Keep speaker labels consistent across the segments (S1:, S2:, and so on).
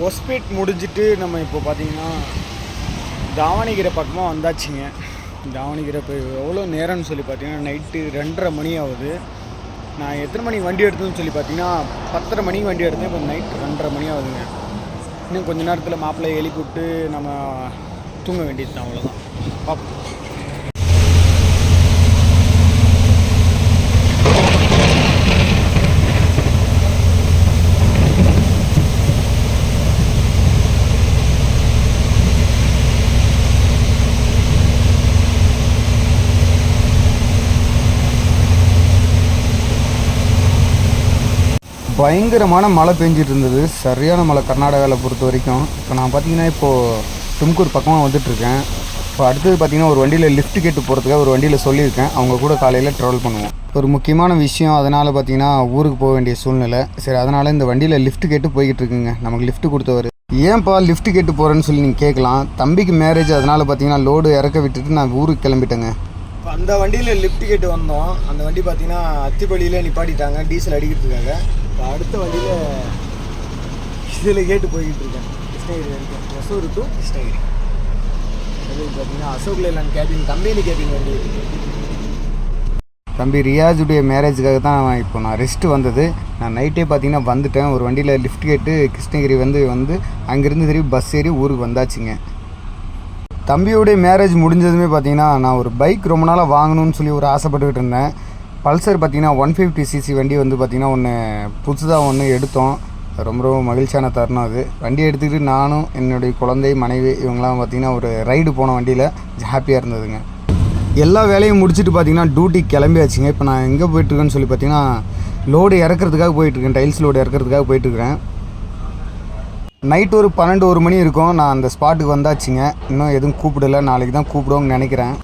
S1: ஹொஸ்பேட் முடிஞ்சிட்டு நம்ம இப்போ பார்த்தீங்கன்னா தாவணிகிரை பக்கமாக வந்தாச்சுங்க. தாவணிகிரை இப்போ எவ்வளோ நேரம்னு சொல்லி பார்த்தீங்கன்னா நைட்டு ரெண்டரை மணி ஆகுது. நான் எத்தனை மணிக்கு வண்டி எடுத்ததுன்னு சொல்லி பார்த்தீங்கன்னா பத்தரை மணிக்கு வண்டி எடுத்தேன். இப்போ நைட் ரெண்டரை மணி ஆகுதுங்க. இன்னும் கொஞ்ச நேரத்தில் மாப்பிள்ளை எழுப்பி விட்டு நம்ம தூங்க வேண்டியது தான் அவ்வளோதான் பார்ப்போம். பயங்கரமான மழை பெஞ்சிட்டு இருந்தது சரியான மழை கர்நாடகாவில் பொறுத்த வரைக்கும். இப்போ நான் பார்த்தீங்கன்னா இப்போது தும்கூர் பக்கமாக வந்துட்டுருக்கேன். இப்போ அடுத்தது பார்த்தீங்கன்னா ஒரு வண்டியில் லிஃப்ட் கேட்டு போகிறதுக்காக ஒரு வண்டியில் சொல்லியிருக்கேன். அவங்க கூட காலையில் ட்ராவல் பண்ணுவோம். ஒரு முக்கியமான விஷயம் அதனால் பார்த்தீங்கன்னா ஊருக்கு போக வேண்டிய சூழ்நிலை. சரி அதனால் இந்த வண்டியில் லிஃப்ட் கேட்டு போய்கிட்டு இருக்குங்க. நமக்கு லிஃப்ட் கொடுத்தவர். ஏன்ப்பா லிஃப்ட் கேட்டு போகிறேன்னு சொல்லி நீங்கள் கேட்கலாம். தம்பிக்கு மேரேஜ் அதனால் பார்த்தீங்கன்னா லோடு இறக்க விட்டுட்டு நான் ஊருக்கு கிளம்பிட்டேங்க. இப்போ அந்த வண்டியில் லிஃப்ட் கேட்டு வந்தோம். அந்த வண்டி பார்த்தீங்கன்னா அத்திப்பள்ளியில் நிப்பாட்டிட்டாங்க. டீசல் அடிக்கிறதுக்காக. அடுத்த வண்டியில் இதில் கேட்டு போய்கிட்டு இருக்கேன். கிருஷ்ணகிரி வரைக்கும் ஒசூர் டு கிருஷ்ணகிரி. அது பார்த்தீங்கன்னா Ashok Leyland cabin company cabin வண்டி. தம்பி ரியாஜுடைய மேரேஜுக்காக தான் இப்போ நான் ரெஸ்ட்டு வந்தது. நான் நைட்டே பார்த்தீங்கன்னா வந்துட்டேன். ஒரு வண்டியில் லிஃப்ட் கேட்டு கிருஷ்ணகிரி வந்து வந்து அங்கேருந்து திரும்பி பஸ் ஏறி ஊருக்கு வந்தாச்சுங்க. தம்பியோடைய மேரேஜ் முடிஞ்சதுமே பார்த்தீங்கன்னா நான் ஒரு பைக் ரொம்ப நாளாக வாங்கணும்னு சொல்லி ஒரு ஆசைப்பட்டுக்கிட்டு இருந்தேன். பல்சர் பார்த்தீங்கன்னா ஒன் ஃபிஃப்டி சிசி வண்டி வந்து பார்த்திங்கன்னா ஒன்று புதுசாக ஒன்று எடுத்தோம். ரொம்ப ரொம்ப மகிழ்ச்சியான தருணம் அது. வண்டி எடுத்துக்கிட்டு நானும் என்னுடைய குழந்தை மனைவி இவங்களாம் பார்த்திங்கன்னா ஒரு ரைடு போன வண்டியில் ஹாப்பியாக இருந்ததுங்க. எல்லா வேலையும் முடிச்சுட்டு பார்த்தீங்கன்னா டியூட்டி கிளம்பியாச்சுங்க. இப்போ நான் எங்கே போயிட்டுருக்கேன்னு சொல்லி பார்த்தீங்கன்னா லோடு இறக்கிறதுக்காக போயிட்டுருக்கேன். டைல்ஸ் லோடு இறக்கிறதுக்காக போயிட்டுருக்கேன் நைட் ஒரு பன்னெண்டு ஒரு மணி இருக்கும். நான் அந்த ஸ்பாட்டுக்கு வந்தாச்சுங்க. இன்னும் எதுவும் கூப்பிடல. நாளைக்கு தான் கூப்பிடுவோன்னு நினைக்கிறேன்.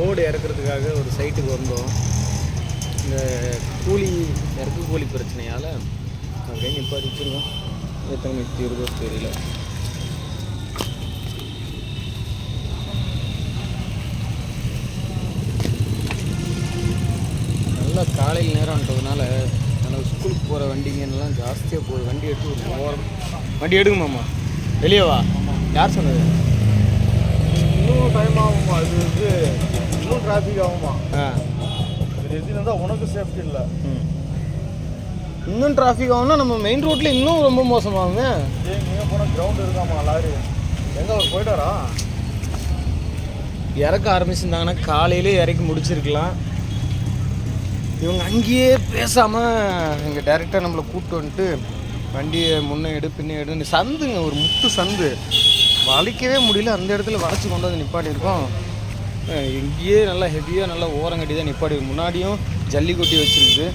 S1: ரோடு இறக்குறதுக்காக ஒரு சைட்டுக்கு வந்தோம். இந்த கூலி இறக்கு கூலி பிரச்சனையால் அப்படியே நிப்பாட்டிச்சிருக்கோம் எத்தனை நூற்றி இருபது தெரியல. நல்லா காலையில் நேரம்ன்றதுனால நல்லா ஸ்கூலுக்கு போகிற வண்டிங்கெல்லாம் ஜாஸ்தியாக போகுது. வண்டி எடுத்து ஒரு வண்டி எடுக்குமாம்மா வெளியே வா. யார் சொன்னது?
S2: இன்னும் டைம் ஆகுமா அது வந்து. இன்னும் டிராஃபிக் ஆகுமா இது எது இருந்தால் உனக்கு சேஃப்டி இல்லை.
S1: ம். இன்னும் டிராஃபிக் ஆகும்னா நம்ம மெயின் ரோட்டில் இன்னும் ரொம்ப மோசமாகுங்க
S2: ஏன் நீங்கள் போனால் கிரவுண்ட் இருக்காமா லாரி. எங்கே அவர் போயிட்டாரா?
S1: இறக்க ஆரம்பிச்சிருந்தாங்கன்னா காலையிலே இறக்கி முடிச்சிருக்கலாம். இவங்க அங்கேயே பேசாமல் எங்கள் டேரெக்டாக நம்மளை கூப்பிட்டு வந்துட்டு வண்டியை முன்னே எடு பின்னே எடுன்னு சந்துங்க ஒரு முட்டு சந்து. வளைக்கவே முடியல. அந்த இடத்துல வளைச்சி கொண்டு வந்து நிப்பாட்டியிருக்கோம். அஹ் இங்கேயே நல்லா ஹெவியாக நல்லா ஓரம் கட்டி தான் நிப்பாடி முன்னாடியும் ஜல்லிக்கொட்டி வச்சிருக்கு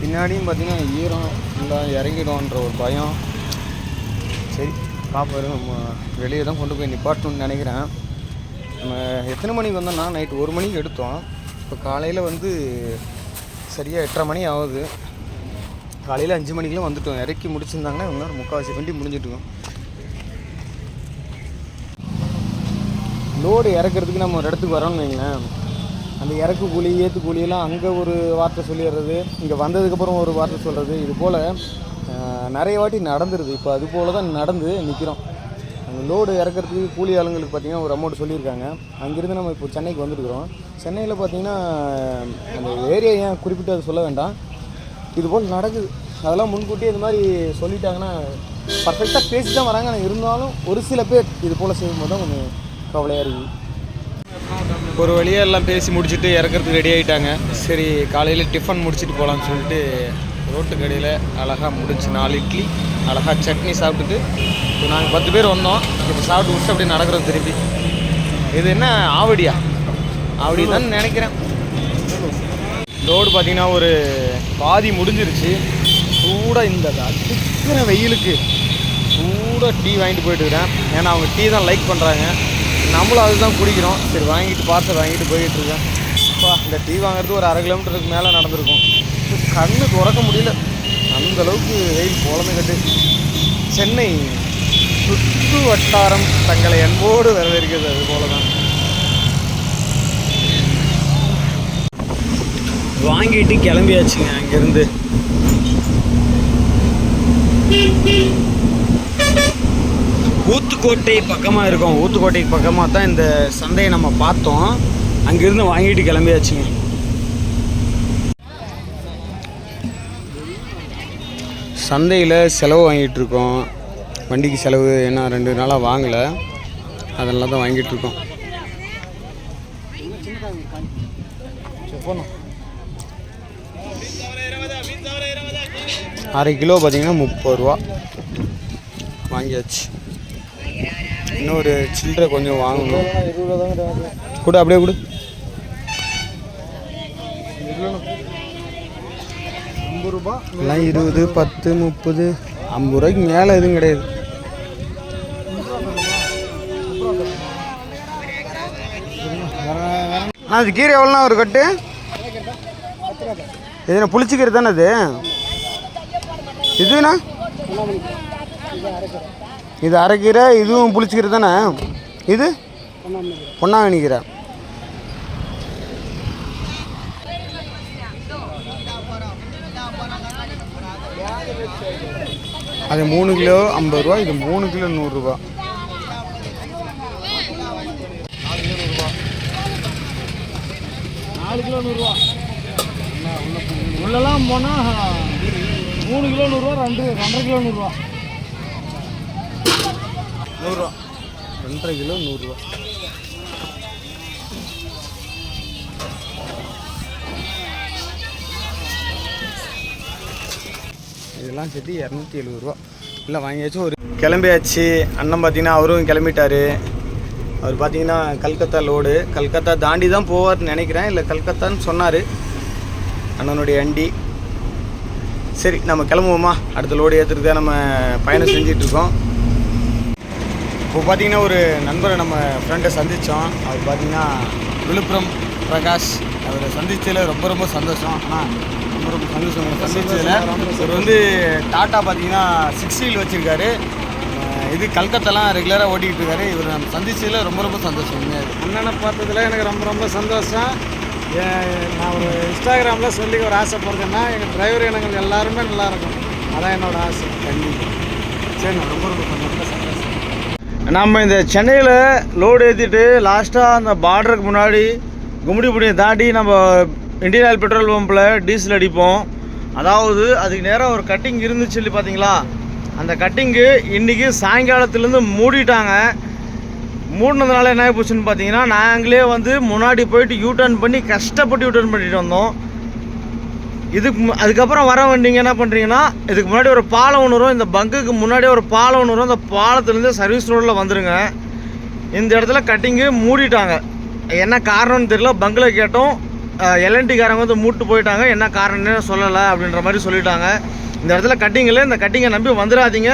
S1: பின்னாடியும் பார்த்திங்கன்னா ஈரம் நல்லா இறங்கிடும்ன்ற ஒரு பயம். சரி காப்பாரு நம்ம வெளியே தான் கொண்டு போய் நிப்பாட்டணும்னு நினைக்கிறேன். நம்ம எத்தனை மணிக்கு வந்தோம்னா நைட்டு ஒரு மணிக்கு எடுத்தோம். இப்போ காலையில் வந்து சரியாக எட்டரை மணி ஆகுது. காலையில் அஞ்சு மணிக்கெலாம் வந்துட்டோம். இறக்கி முடிச்சிருந்தாங்கன்னா இன்னொரு முக்கால்வாசி வண்டி முடிஞ்சிட்டோம் லோடு இறக்குறதுக்கு நம்ம ஒரு இடத்துக்கு வரோம்னு வைங்களேன். அந்த இறக்கு கூலி ஏற்று கூலியெல்லாம் அங்கே ஒரு வார்த்தை சொல்லிடுறது இங்கே வந்ததுக்கப்புறம் ஒரு வார்த்தை சொல்கிறது இது போல் நிறைய வாட்டி நடந்துருது. இப்போ அது போல் தான் நடந்து நிற்கிறோம் அந்த லோடு இறக்குறதுக்கு கூலி ஆளுங்களுக்கு பார்த்தீங்கன்னா ஒரு அமௌண்ட் சொல்லியிருக்காங்க. அங்கேருந்து நம்ம இப்போ சென்னைக்கு வந்துருக்குறோம். சென்னையில் பார்த்தீங்கன்னா அந்த ஏரியா ஏன் குறிப்பிட்டு அதை சொல்ல வேண்டாம். இது போல் நடக்குது. அதெல்லாம் முன்கூட்டியே இது மாதிரி சொல்லிட்டாங்கன்னா பர்ஃபெக்டாக பேசி தான் வராங்க. ஆனால் இருந்தாலும் ஒரு சில பேர் இது போல் செய்யும்போது தான் கொஞ்சம் கவலையாக இருக்குது ஒரு வழியாக எல்லாம் பேசி முடிச்சுட்டு இறக்கிறதுக்கு ரெடி ஆகிட்டாங்க சரி காலையில் டிஃபன் முடிச்சுட்டு போகலான்னு சொல்லிட்டு ரோட்டு கடையில் அழகாக முடிச்சு நாலு இட்லி அழகாக சட்னி சாப்பிட்டுட்டு இப்போ நாங்கள் பத்து பேர் வந்தோம். இப்போ சாப்பிட்டு முடிச்சு அப்படியே நடக்கிறோம் திருப்பி இது என்ன ஆவடியா? ஆவடி தான் நினைக்கிறேன். ரோடு பார்த்தீங்கன்னா ஒரு பாதி முடிஞ்சிருச்சு. சூடாக இந்த அடிக்கிற வெயிலுக்கு சூடாக டீ வாங்கிட்டு போயிட்டுருக்கிறேன் ஏன்னா அவங்க டீ தான் லைக் பண்ணுறாங்க நம்மளும் அதுதான் குடிக்கிறோம். சரி வாங்கிட்டு பார்த்து வாங்கிட்டு போயிட்டு இருக்கேன். அப்பா இந்த டீ வாங்குறது ஒரு அரை கிலோமீட்டருக்கு மேலே நடந்திருக்கும். கண்ணு திறக்க முடியல. அந்த அளவுக்கு வெயில் பொழந்து கட்டு. சென்னை சுற்று வட்டாரம் தங்களை அன்போடு வரவேற்கிறது அது போல தான் வாங்கிட்டு கிளம்பியாச்சுங்க அங்கேருந்து. ஊத்துக்கோட்டை பக்கமாக இருக்கோம். ஊத்துக்கோட்டை பக்கமாக தான் இந்த சந்தையை நம்ம பார்த்தோம். அங்கேருந்து வாங்கிட்டு கிளம்பியாச்சுங்க. சந்தையில் செலவு வாங்கிட்டுருக்கோம் வண்டிக்கு செலவு ஏன்னா ரெண்டு நாளாக வாங்கலை. அதெல்லாம் தான் வாங்கிட்டுருக்கோம் அரை கிலோ பார்த்தீங்கன்னா முப்பது ரூபா. வாங்கியாச்சு. இன்னொரு சில்லறை கொஞ்சம் வாங்கணும். கூட அப்படியே கொடு. எல்லாம் இருபது பத்து முப்பது ஐம்பது ரூபாய்க்கு மேலே எதுவும் கிடையாது. அண்ணா அது கீரை எவ்வளோண்ணா ஒரு கட்டு? எதுனா கீரை தானே அது? இதுண்ணா? இது அரைக்கீரை இதுவும் புளிச்சிக்கீரை தானே? இது? பொன்னாங்கண்ணி கீரை அது மூணு கிலோ ஐம்பது ரூபா இது மூணு கிலோ நூறுரூவா
S2: நாலு கிலோ நூறுரூவா உள்ளெல்லாம் போனால் மூணு கிலோ நூறுரூவா ரெண்டு ரெண்டரை கிலோ நூறுரூவா
S1: நூறுரூவா. ரெண்டரை கிலோ நூறுரூவா. இதெல்லாம் சேர்த்து இரநூத்தி எழுபது ரூபா இல்லை வாங்கியாச்சும் ஒரு கிளம்பியாச்சு. அண்ணன் பார்த்தீங்கன்னா அவரும் கிளம்பிட்டாரு. அவர் பார்த்தீங்கன்னா கல்கத்தா லோடு. கல்கத்தா தாண்டி தான் போவார்னு நினைக்கிறேன். இல்லை கல்கத்தான்னு சொன்னார். அண்ணனுடைய வண்டி சரி நம்ம கிளம்புவோமா? அடுத்த லோடு ஏற்றுறது தான் நம்ம பயணம் செஞ்சிட்ருக்கோம் இப்போ பார்த்தீங்கன்னா ஒரு நண்பரை நம்ம ஃப்ரெண்டை சந்தித்தோம் அவர் பார்த்தீங்கன்னா விழுப்புரம் பிரகாஷ். அவரை சந்திச்சதில் ரொம்ப ரொம்ப சந்தோஷம். ஆனால் ரொம்ப ரொம்ப சந்தோஷம் அவரை சந்திச்சதில். அவர் வந்து டாட்டா பார்த்தீங்கன்னா சிக்ஸ் வீல் வச்சுருக்காரு. இது கல்கத்தாலாம் ரெகுலராக ஓட்டிகிட்டு இருக்காரு. இவர் நம்ம சந்திச்சதில் ரொம்ப ரொம்ப சந்தோஷம்.
S2: அண்ணனை பார்த்ததுல எனக்கு ரொம்ப ரொம்ப சந்தோஷம். நான் ஒரு இன்ஸ்டாகிராமில் சொல்லி ஒரு ஆசைப்படுறேன்னா எங்கள் டிரைவர் எனக்கு எல்லாருமே நல்லா இருக்கும். அதான் என்னோட ஆசை.
S1: கண்டிப்பாக சரி நான் ரொம்ப ரொம்ப சந்தோஷம்.
S2: நம்ம இந்த சென்னையில் லோடு ஏற்றிட்டு லாஸ்ட்டாக அந்த பார்டருக்கு முன்னாடி கும்மிடிபுடியை தாண்டி நம்ம இந்தியன் ஆயில் பெட்ரோல் பம்பில் டீசல் அடிப்போம். அதாவது அதுக்கு நேரம் ஒரு கட்டிங் இருந்துச்சு சொல்லி பார்த்தீங்களா அந்த கட்டிங்கு இன்றைக்கி சாயங்காலத்துலேருந்து மூடிட்டாங்க. மூடினதுனால என்ன ஆகி போச்சுன்னு பார்த்தீங்கன்னா நாங்களே வந்து முன்னாடி போயிட்டு யூ டர்ன் பண்ணி கஷ்டப்பட்டு யூ டர்ன் பண்ணிட்டு வந்தோம். இதுக்கு அதுக்கப்புறம் வர வண்டிங்க என்ன பண்ணுறீங்கன்னா இதுக்கு முன்னாடி ஒரு பாலம் ஒன்று வரும். இந்த பங்குக்கு முன்னாடி ஒரு பாலம் ஒன்று வரும். அந்த பாலத்துலேருந்து சர்வீஸ் ரோடில் வந்துடுங்க இந்த இடத்துல கட்டிங்கு மூடிட்டாங்க. என்ன காரணம்னு தெரியல. பங்கில் கேட்டோம். எல்என்டிக்காரங்க வந்து மூட்டு போயிட்டாங்க. என்ன காரணம்னு சொல்லலை அப்படின்ற மாதிரி சொல்லிட்டாங்க. இந்த இடத்துல கட்டிங்கில் இந்த கட்டிங்கை நம்பி வந்துடாதீங்க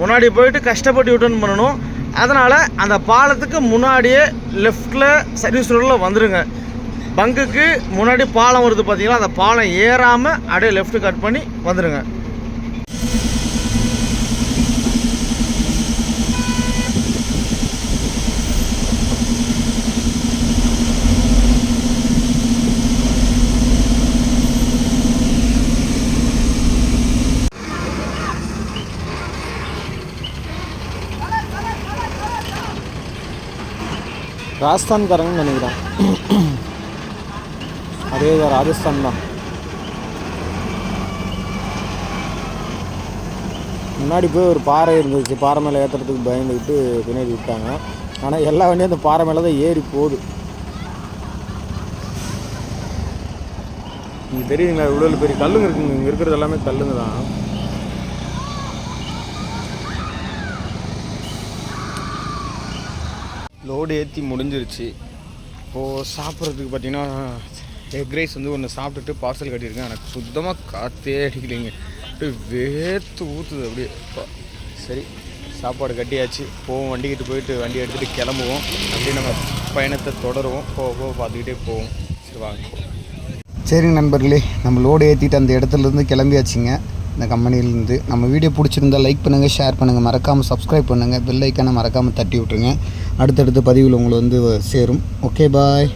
S2: முன்னாடி போயிட்டு கஷ்டப்பட்டு யூட்டர்ன் பண்ணணும். அதனால் அந்த பாலத்துக்கு முன்னாடியே லெஃப்டில் சர்வீஸ் ரோடில் வந்துடுங்க பங்குக்கு முன்னாடி பாலம் வருது பார்த்தீங்கன்னா அந்த பாலம் ஏறாமல் அப்படியே லெஃப்ட் கட் பண்ணி வந்துடுங்க
S1: ராஜஸ்தான்காரங்கன்னு நினைக்கிறேன். அதே தான் ராஜஸ்தான் தான். முன்னாடி போய் ஒரு பாறை இருந்துச்சு. பாறை மேலே ஏற்றுறதுக்கு பயந்துக்கிட்டு பின்னாடி விட்டாங்க. ஆனால் எல்லா வண்டியும் அந்த பாறை மேலே தான் ஏறி போகுது. நீங்கள் தெரியுதுங்களா? இவ்வளோ பெரிய கல்லுங்க இருக்குங்க. இங்கே இருக்கிறது எல்லாமே கல்லுங்க தான். லோடு ஏற்றி முடிஞ்சிருச்சு. இப்போது சாப்பிட்றதுக்கு பார்த்தீங்கன்னா எக் ரைஸ் வந்து ஒன்று சாப்பிட்டுட்டு பார்சல் கட்டியிருக்கேன். எனக்கு சுத்தமாக காற்றே அடிக்கலைங்க. அப்படியே வேர்த்து ஊற்றுது அப்படியே. சரி சாப்பாடு கட்டியாச்சு. போவோம் வண்டிக்கிட்டு போயிட்டு வண்டி எடுத்துகிட்டு கிளம்புவோம். அப்படியே நம்ம பயணத்தை தொடருவோம். போக போக பார்த்துக்கிட்டே போவோம். சரி வாங்க.
S3: சரிங்க நண்பர்களே நம்ம லோடு ஏற்றிட்டு அந்த இடத்துலேருந்து கிளம்பியாச்சுங்க. இந்த கம்பெனிலேருந்து நம்ம வீடியோ பிடிச்சிருந்தா லைக் பண்ணுங்கள் ஷேர் பண்ணுங்கள் மறக்காமல் சப்ஸ்கிரைப் பண்ணுங்கள் பெல் ஐக்கானை மறக்காமல் தட்டி விட்ருங்க அடுத்தடுத்த பதிவில் உங்களை வந்து சேரும். Okay bye